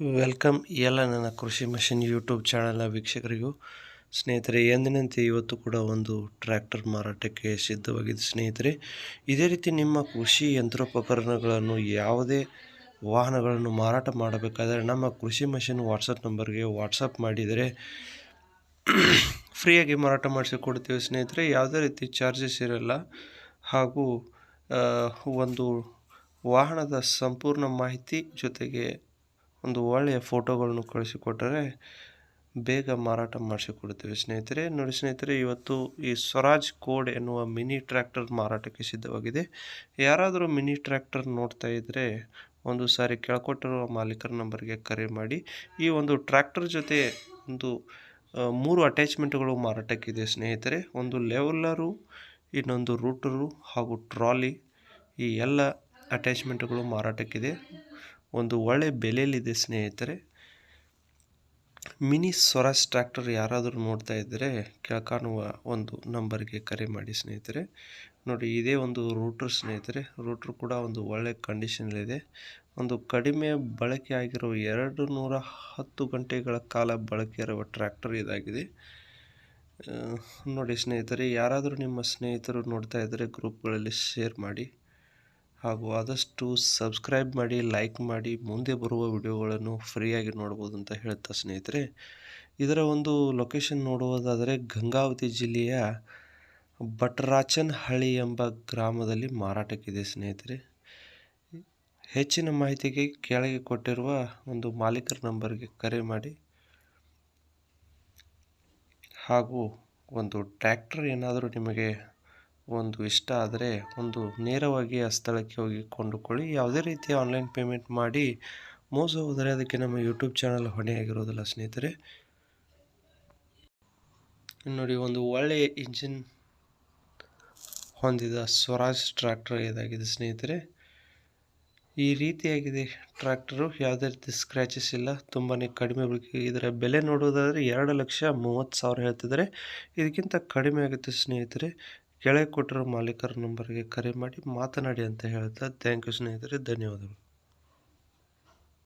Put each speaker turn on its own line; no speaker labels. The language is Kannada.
ವೆಲ್ಕಮ್ ಎಲ್ಲ ನನ್ನ ಕೃಷಿ ಮಷಿನ್ ಯೂಟ್ಯೂಬ್ ಚಾನಲ್ನ ವೀಕ್ಷಕರಿಗೂ ಸ್ನೇಹಿತರೆ, ಎಂದಿನಂತೆ ಇವತ್ತು ಕೂಡ ಒಂದು ಟ್ರ್ಯಾಕ್ಟರ್ ಮಾರಾಟಕ್ಕೆ ಸಿದ್ಧವಾಗಿದೆ ಸ್ನೇಹಿತರೆ, ಇದೇ ರೀತಿ ನಿಮ್ಮ ಕೃಷಿ ಯಂತ್ರೋಪಕರಣಗಳನ್ನು ಯಾವುದೇ ವಾಹನಗಳನ್ನು ಮಾರಾಟ ಮಾಡಬೇಕಾದರೆ ನಮ್ಮ ಕೃಷಿ ಮಷಿನ್ ವಾಟ್ಸಪ್ ನಂಬರ್ಗೆ ವಾಟ್ಸಪ್ ಮಾಡಿದರೆ ಫ್ರೀಯಾಗಿ ಮಾರಾಟ ಮಾಡಿಸಿಕೊಡ್ತೀವಿ ಸ್ನೇಹಿತರೆ. ಯಾವುದೇ ರೀತಿ ಚಾರ್ಜಸ್ ಇರಲ್ಲ ಹಾಗೂ ಒಂದು ವಾಹನದ ಸಂಪೂರ್ಣ ಮಾಹಿತಿ ಜೊತೆಗೆ ಒಂದು ಒಳ್ಳೆಯ ಫೋಟೋಗಳನ್ನು ಕಳಿಸಿಕೊಟ್ಟರೆ ಬೇಗ ಮಾರಾಟ ಮಾಡಿಸಿಕೊಡ್ತೇವೆ. ಸ್ನೇಹಿತರೆ, ನೋಡಿ ಸ್ನೇಹಿತರೆ, ಇವತ್ತು ಈ ಸ್ವರಾಜ್ ಕೋಡ್ ಎನ್ನುವ ಮಿನಿ ಟ್ರ್ಯಾಕ್ಟರ್ ಮಾರಾಟಕ್ಕೆ ಸಿದ್ಧವಾಗಿದೆ. ಯಾರಾದರೂ ಮಿನಿ ಟ್ರ್ಯಾಕ್ಟರ್ ನೋಡ್ತಾ ಇದ್ದರೆ ಒಂದು ಸಾರಿ ಕೆಳಕೊಟ್ಟಿರುವ ಮಾಲೀಕರ ನಂಬರ್ಗೆ ಕರೆ ಮಾಡಿ. ಈ ಒಂದು ಟ್ರ್ಯಾಕ್ಟರ್ ಜೊತೆ ಒಂದು ಮೂರು ಅಟ್ಯಾಚ್ಮೆಂಟ್ಗಳು ಮಾರಾಟಕ್ಕಿದೆ ಸ್ನೇಹಿತರೆ. ಒಂದು ಲೆವೆಲ್ಲರು ಇನ್ನೊಂದು ರೂಟರು ಹಾಗೂ ಟ್ರಾಲಿ ಈ ಎಲ್ಲ ಅಟ್ಯಾಚ್ಮೆಂಟ್ಗಳು ಮಾರಾಟಕ್ಕಿದೆ. ಒಂದು ಒಳ್ಳೆ ಬೆಲೆಯಲ್ಲಿದೆ ಸ್ನೇಹಿತರೆ. ಮಿನಿ ಸ್ವರಾಜ್ ಟ್ರ್ಯಾಕ್ಟರ್ ಯಾರಾದರೂ ನೋಡ್ತಾ ಇದ್ದರೆ ಕೆಳಕಾಣುವ ಒಂದು ನಂಬರ್ಗೆ ಕರೆ ಮಾಡಿ ಸ್ನೇಹಿತರೆ. ನೋಡಿ, ಇದೇ ಒಂದು ರೂಟ್ರ್ ಸ್ನೇಹಿತರೆ. ರೂಟ್ರ್ ಕೂಡ ಒಂದು ಒಳ್ಳೆ ಕಂಡೀಷನಲ್ಲಿದೆ. ಒಂದು ಕಡಿಮೆ ಬಳಕೆ ಆಗಿರೋ ಎರಡು ನೂರ ಹತ್ತು ಗಂಟೆಗಳ ಕಾಲ ಬಳಕೆ ಇರುವ ಟ್ರ್ಯಾಕ್ಟರ್ ಇದಾಗಿದೆ. ನೋಡಿ ಸ್ನೇಹಿತರೆ, ಯಾರಾದರೂ ನಿಮ್ಮ ಸ್ನೇಹಿತರು ನೋಡ್ತಾ ಇದ್ದರೆ ಗ್ರೂಪ್ಗಳಲ್ಲಿ ಶೇರ್ ಮಾಡಿ. ಹಾಗೂ ಆದಷ್ಟು ಸಬ್ಸ್ಕ್ರೈಬ್ ಮಾಡಿ, ಲೈಕ್ ಮಾಡಿ, ಮುಂದೆ ಬರುವ ವಿಡಿಯೋಗಳನ್ನು ಫ್ರೀಯಾಗಿ ನೋಡ್ಬೋದು ಅಂತ ಹೇಳ್ತಾ ಸ್ನೇಹಿತರೆ. ಇದರ ಒಂದು ಲೊಕೇಶನ್ ನೋಡುವುದಾದರೆ ಗಂಗಾವತಿ ಜಿಲ್ಲೆಯ ಭಟ್ರಾಚನಹಳ್ಳಿ ಎಂಬ ಗ್ರಾಮದಲ್ಲಿ ಮಾರಾಟಕ್ಕಿದೆ ಸ್ನೇಹಿತರೆ. ಹೆಚ್ಚಿನ ಮಾಹಿತಿಗೆ ಕೆಳಗೆ ಕೊಟ್ಟಿರುವ ಒಂದು ಮಾಲೀಕರ ನಂಬರ್ಗೆ ಕರೆ ಮಾಡಿ. ಹಾಗೂ ಒಂದು ಟ್ರ್ಯಾಕ್ಟರ್ ಏನಾದರೂ ನಿಮಗೆ ಒಂದು ಇಷ್ಟ ಆದರೆ ಒಂದು ನೇರವಾಗಿ ಆ ಸ್ಥಳಕ್ಕೆ ಹೋಗಿ ಕೊಂಡುಕೊಳ್ಳಿ. ಯಾವುದೇ ರೀತಿಯ ಆನ್ಲೈನ್ ಪೇಮೆಂಟ್ ಮಾಡಿ ಮೋಸ ಹೋದರೆ ಅದಕ್ಕೆ ನಮ್ಮ ಯೂಟ್ಯೂಬ್ ಚಾನಲ್ ಹೊಣೆಯಾಗಿರೋದಿಲ್ಲ ಸ್ನೇಹಿತರೆ. ನೋಡಿ, ಒಂದು ಒಳ್ಳೆಯ ಇಂಜಿನ್ ಹೊಂದಿದ ಸ್ವರಾಜ್ ಟ್ರ್ಯಾಕ್ಟರ್ ಇದಾಗಿದೆ ಸ್ನೇಹಿತರೆ. ಈ ರೀತಿಯಾಗಿದೆ ಟ್ರ್ಯಾಕ್ಟರು ಯಾವುದೇ ರೀತಿ ಸ್ಕ್ರ್ಯಾಚಸ್ ಇಲ್ಲ ತುಂಬಾ ಕಡಿಮೆ ಬಳಕೆ ಇದರ ಬೆಲೆ ನೋಡೋದಾದರೆ ಎರಡು ಲಕ್ಷ ಮೂವತ್ತು ಸಾವಿರ ಹೇಳ್ತಿದ್ದಾರೆ. ಇದಕ್ಕಿಂತ ಕಡಿಮೆ ಆಗುತ್ತೆ ಸ್ನೇಹಿತರೆ. ಕೆಳಗೆ ಕೊಟ್ಟಿರೋ ಮಾಲೀಕರ ನಂಬರ್ಗೆ ಕರೆ ಮಾಡಿ ಮಾತನಾಡಿ ಅಂತ ಹೇಳ್ತಾ ಥ್ಯಾಂಕ್ ಯು ಸ್ನೇಹಿತರೆ. ಧನ್ಯವಾದಗಳು.